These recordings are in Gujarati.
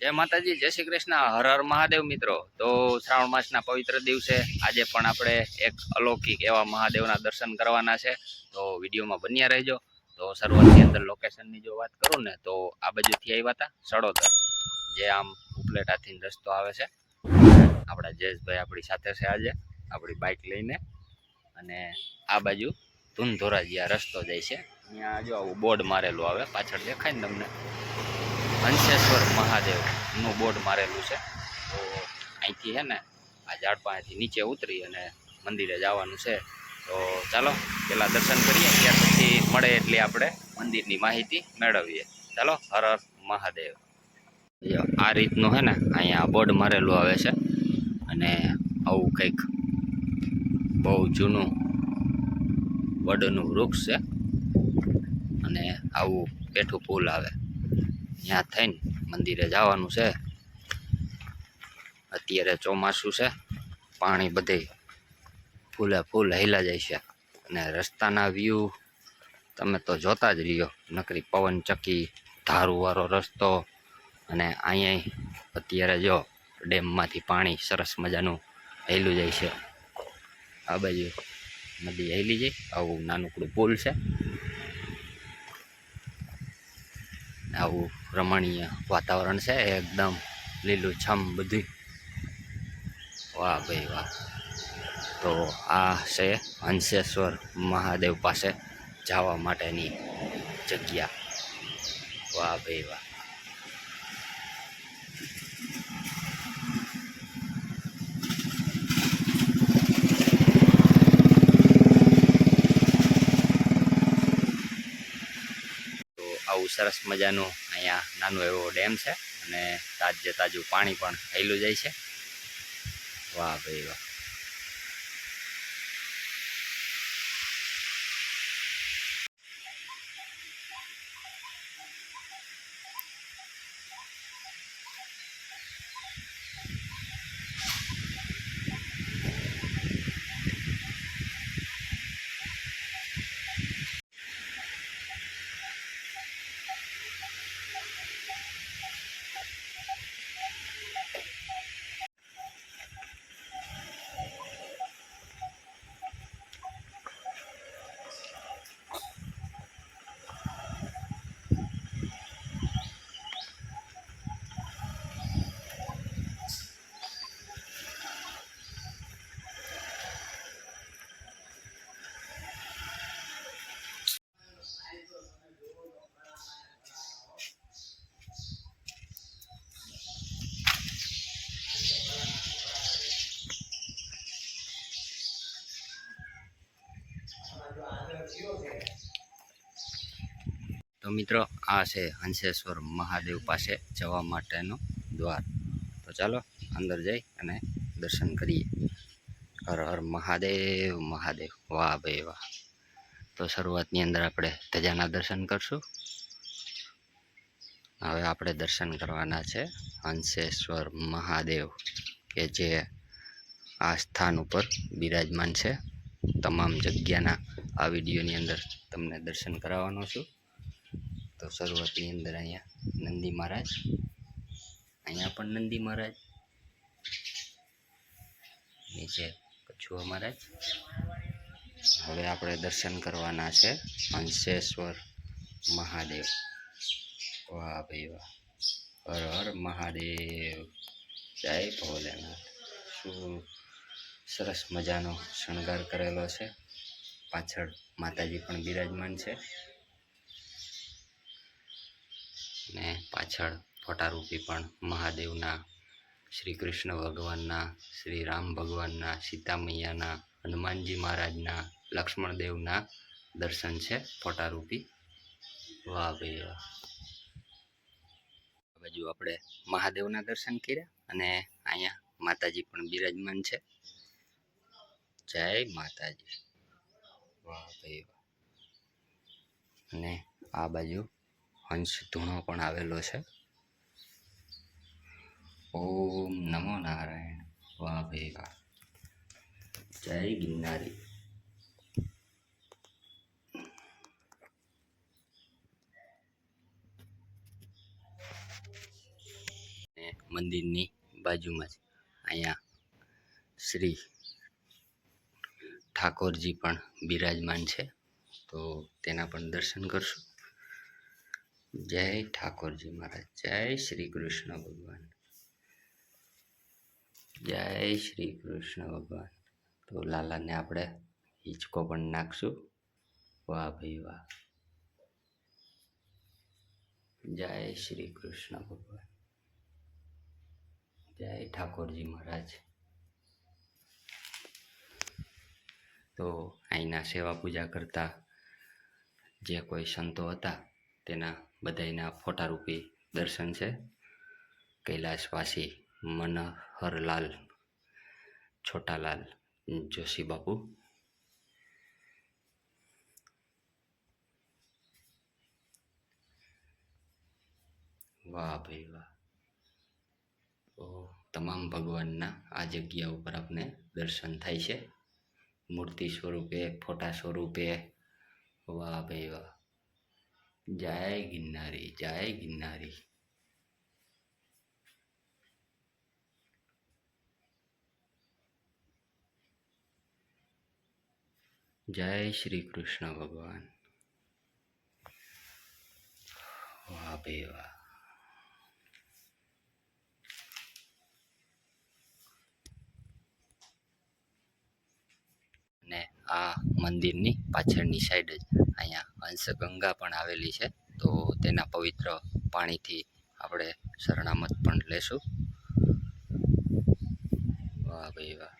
જય માતાજી, જય શ્રી કૃષ્ણ. હર હર મહાદેવ મિત્રો. તો શ્રાવણ માસના પવિત્ર દિવસે આજે પણ આપણે એક અલૌકિક એવા મહાદેવના દર્શન કરવાના છે. તો વિડીયોમાં બન્યા રહેજો. તો શરૂઆતની અંદર લોકેશનની જો વાત કરું ને, તો આ બાજુથી આવ્યા હતા સડોદર. જે આમ ઉપલેટાથી રસ્તો આવે છે. આપણા જયેશભાઈ આપણી સાથે છે આજે. આપણી બાઇક લઈને. અને આ બાજુ ધૂનધોરાજી આ રસ્તો જાય છે. અહીંયા જો આવું બોર્ડ મારેલું આવે, પાછળ દેખાય ને તમને. હંસેશ્વર મહાદેવનું બોર્ડ મારેલું છે. તો અહીંથી છે ને, આ ઝાડ પાસેથી નીચે ઉતરી અને મંદિરે જવાનું છે. તો ચાલો પહેલાં દર્શન કરીએ, ત્યાર પછી મળે એટલી આપણે મંદિરની માહિતી મેળવીએ. ચાલો, હર હર મહાદેવ. આ રીતનું છે ને, અહીંયા બોર્ડ મારેલું આવે છે. અને આવું કંઈક બહુ જૂનું વડનું વૃક્ષ છે. અને આવું પેઠું ફૂલ આવે. ત્યાં થઈને મંદિરે જવાનું છે. અત્યારે ચોમાસું છે. પાણી બધે ફૂલે ફૂલ હેલા જાય છે. અને રસ્તાના વ્યૂ તમે તો જોતા જ રહ્યો. નકરી પવન ચક્કી ધારુવાળો રસ્તો અને અહીંયા અત્યારે જો ડેમમાંથી પાણી સરસ મજાનું હેલું જાય છે. આ બાજુ નદી હેલી જાય. આવું નાનકડું પુલ છે. આવું રમણીય વાતાવરણ છે, એકદમ લીલુંછમ બધું. વાહ ભાઈ વાહ. તો આ છે હંસેશ્વર મહાદેવ પાસે જવા માટેની જગ્યા. વાહ ભાઈ વાહ તો આવું સરસ મજાનું અહીંયા નાનું એવો ડેમ છે અને તાજે તાજું પાણી પણ થયેલું જાય છે. વાહ ભાઈ વાહ. તો મિત્રો, આ છે હંસેશ્વર મહાદેવ પાસે જવા માટેનો દ્વાર. તો ચાલો, અંદર જઈ અને દર્શન કરીએ. હર હર મહાદેવ મહાદેવ. વાહ ભાઈ વાહ. તો શરૂઆતની અંદર આપણે ધજાના દર્શન કરશું. હવે આપણે દર્શન કરવાના છે હંસેશ્વર મહાદેવ, કે જે આ સ્થાન ઉપર બિરાજમાન છે. તમામ જગ્યાના આ વિડીયોની અંદર તમને દર્શન કરાવવાનો છું. તો શરૂઆતની અંદર અહીંયા નંદી મહારાજ. અહીંયા પણ નંદી મહારાજ. નીચે કછુઆ મહારાજ. હવે આપણે દર્શન કરવાના છે હંસેશ્વર મહાદેવ. વાહ ભાઈ વાહ. હર હર મહાદેવ. જય ભોલેનાથ. શું સરસ મજાનો શણગાર કરેલો છે. પાછળ માતાજી પણ બિરાજમાન છે. ને પાછળ ફોટારૂપી પણ મહાદેવના શ્રી કૃષ્ણ ભગવાનના શ્રી રામ ભગવાનના સીતા મૈયાના હનુમાનજી મહારાજના લક્ષ્મણ દેવના દર્શન છે ફોટારૂપી. વાહ ભાઈ વાહ. બાજુ આપણે મહાદેવના દર્શન કર્યા અને અહીંયા માતાજી પણ બિરાજમાન છે. જય માતાજી. વાહ ભાઈ વાહ. અને આ બાજુ હંસ ધૂણો પણ આવેલો છે. ઓમ નમો નારાયણ. વાહ ભેગા જય ગિરનારી. મંદિરની બાજુમાં જ અહીંયા શ્રી ઠાકોરજી પણ બિરાજમાન છે. તો તેના પણ દર્શન કરશું. જય ઠાકોરજી મહારાજ, જય શ્રી કૃષ્ણ ભગવાન. જય શ્રી કૃષ્ણ ભગવાન. તો લાલાને આપણે હિંચકો પણ નાખશું. વાહ ભાઈ વાહ. જય શ્રી કૃષ્ણ ભગવાન. જય ઠાકોરજી મહારાજ. તો અહીંના સેવા પૂજા કરતા જે કોઈ સંતો હતા, તેના બધાયના ફોટારૂપી દર્શન છે. કૈલાસવાસી મનહરલાલ, છોટાલાલ, જોશી બાપુ. વાહ ભાઈ વાહ. તો તમામ ભગવાનના આ જગ્યા ઉપર આપને દર્શન થાય છે. મૂર્તિ સ્વરૂપે, ફોટા સ્વરૂપે. વાહ ભાઈ વાહ. જય ગિરનારી જય ગિરનારી. જય શ્રી કૃષ્ણ ભગવાન. વાહ બે વાહ. ને આ મંદિરની પાછળની સાઈડ જ. અહીંયા હંસગંગા પણ આવેલી છે, તો તેના પવિત્ર પાણીથી આપણે શરણામત પણ લેશું. વાહ ભાઈ વાહ.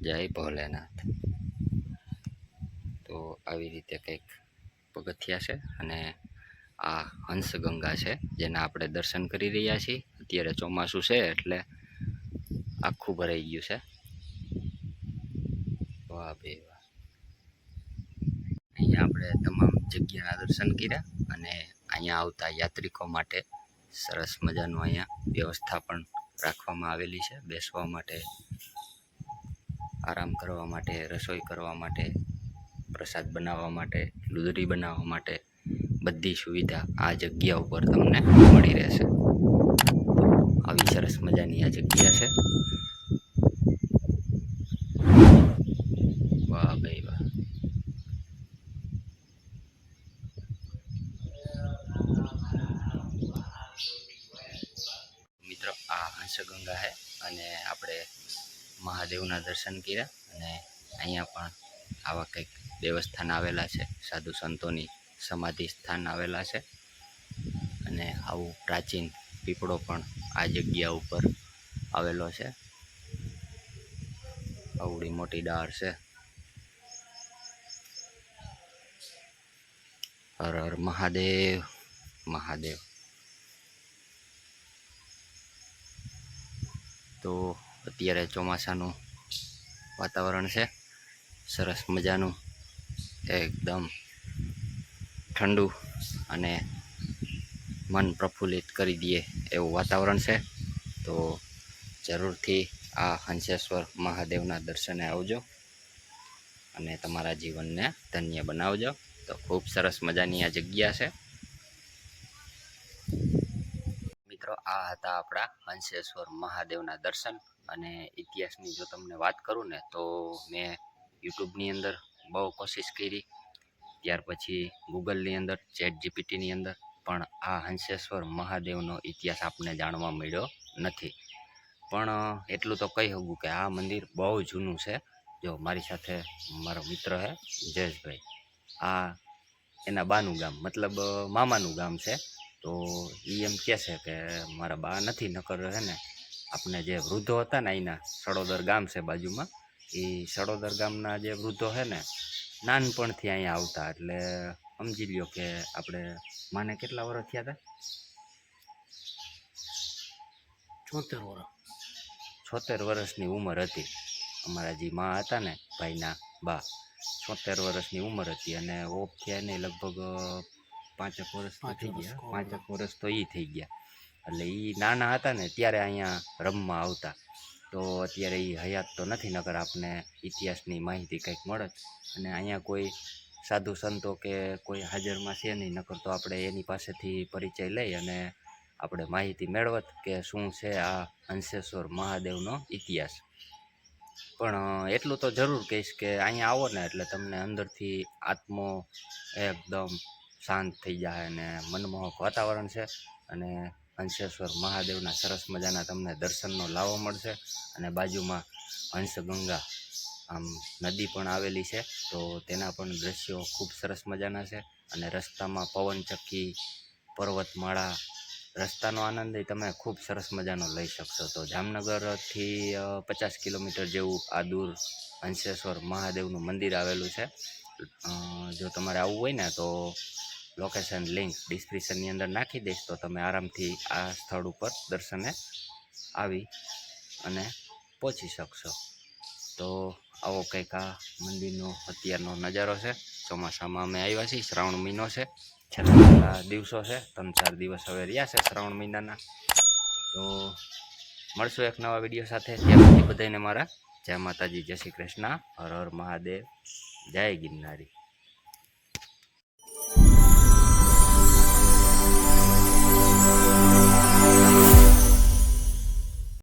જય ભોલેનાથ. તો આવી રીતે કંઈક પગથિયા છે અને આ હંસગંગા છે, જેના આપણે દર્શન કરી રહ્યા છીએ. અત્યારે ચોમાસું છે એટલે આખું ભરાઈ ગયું છે. વાહ ભાઈ વાહ. અહીંયા આપણે તમામ જગ્યાના દર્શન કર્યા અને અહીંયા આવતા યાત્રિકો માટે સરસ મજાનું અહીંયા વ્યવસ્થા પણ રાખવામાં આવેલી છે. બેસવા માટે, આરામ કરવા માટે, રસોઈ કરવા માટે, પ્રસાદ બનાવવા માટે લુદરી બનાવવા માટે બધી સુવિધા આ જગ્યા ઉપર તમને મળી રહેશે. આવી સરસ મજાની આ જગ્યા છે વાહ ભાઈ વાહ મિત્રો આ હંસગંગા છે અને આપણે મહાદેવના દર્શન કર્યા અને અહીંયા પણ આવા કંઈક દેવસ્થાન આવેલા છે, સાધુ સંતોની સમાધિ સ્થાન આવેલા છે અને આવું પ્રાચીન પીપળો પણ આ જગ્યા ઉપર આવેલો છે. આવડી મોટી ડાળ છે. હર હર મહાદેવ મહાદેવ. તો અત્યારે ચોમાસાનું વાતાવરણ છે. સરસ મજાનું, એકદમ ઠંડુ અને મન પ્રફુલ્લિત કરી દે એવું વાતાવરણ છે. તો જરૂરથી આ હંસેશ્વર મહાદેવના દર્શને આવજો અને તમારા જીવનને ધન્ય બનાવજો. તો ખૂબ સરસ મજાની આ જગ્યા છે મિત્રો આ હતા આપણા હંસેશ્વર મહાદેવના દર્શન અને ઇતિહાસની જો તમને વાત કરું ને, તો મેં યુટ્યુબની અંદર બહુ કોશિશ કરી. ત્યાર પછી ગૂગલની અંદર ચેટ જીપીટીની અંદર પણ આ હંસેશ્વર મહાદેવનો ઇતિહાસ આપને જાણવા મળ્યો નથી. પણ એટલું તો કહી શકું કે આ મંદિર બહુ જૂનું છે. જો મારી સાથે મારો મિત્ર છે, જયેશભાઈ. આ એના બાનું ગામ, મતલબ મામાનું ગામ છે. તો એ એમ કહે છે કે મારા બા નથી નકર હે ને આપણે જે વૃદ્ધો હતા ને અહીંના સડોદર ગામ છે બાજુમાં એ સડોદર ગામના જે વૃદ્ધો છે ને નાનપણથી અહીંયા આવતા. એટલે સમજી લ્યો કે આપણે માને કેટલા વર્ષ થયા હતા છોતેર વર્ષ. છોતેર વર્ષની ઉંમર હતી. અમારા જે મા હતા ને ભાઈના બા છોતેર વર્ષની ઉંમર હતી અને ઓફ થયા ને લગભગ પાંચેક વર્ષ તો થઈ ગયા. પાંચેક વર્ષ તો એ થઈ ગયા. એટલે એ નાના હતા ને ત્યારે અહીંયા રમવા આવતા. તો અત્યારે એ હયાત તો નથી નકર આપને ઇતિહાસની માહિતી કંઈક મળે અને અહીંયા કોઈ સાધુ સંતો કે કોઈ હાજરમાં છે નહીં નકર તો આપણે એની પાસેથી પરિચય લઈ અને આપણે માહિતી મેળવત કે શું છે આ હંસેશ્વર મહાદેવનો ઇતિહાસ. પણ એટલું તો જરૂર કહીશ કે અહીંયા આવો ને એટલે તમને અંદરથી આત્મો એકદમ શાંત થઈ જાય અને મનમોહક વાતાવરણ છે. અને હંસેશ્વર મહાદેવના સરસ મજાના તમને દર્શનનો લાવો મળશે. અને બાજુમાં હંસગંગા, આમ નદી પણ આવેલી છે. તો તેના પણ દ્રશ્યો ખૂબ સરસ મજાના છે. અને રસ્તામાં પવનચક્કી, પર્વતમાળા, રસ્તાનો આનંદ તમે ખૂબ સરસ મજાનો લઈ શકશો. તો જામનગરથી પચાસ કિલોમીટર જેવું આ દૂર હંસેશ્વર મહાદેવનું મંદિર આવેલું છે. જો તમારે આવવું હોય ને, તો લોકેશન લિંક ડિસ્ક્રિપ્શનની અંદર નાખી દઈશ તો તમે આરામથી આ સ્થળ ઉપર દર્શને આવી અને પહોંચી શકશો. તો આવો કંઈક આ મંદિરનો અત્યારનો નજારો છે. ચોમાસામાં અમે આવ્યા છીએ, શ્રાવણ મહિનો છે. છેલ્લા દિવસો છે. ત્રણ ચાર દિવસ હવે રહ્યા છે શ્રાવણ મહિનાના. તો મળશું એક નવા વીડિયો સાથે. ત્યાં સુધી બધાને મારા જય માતાજી, જય શ્રી કૃષ્ણ. હર હર મહાદેવ. જય ગિરનારી.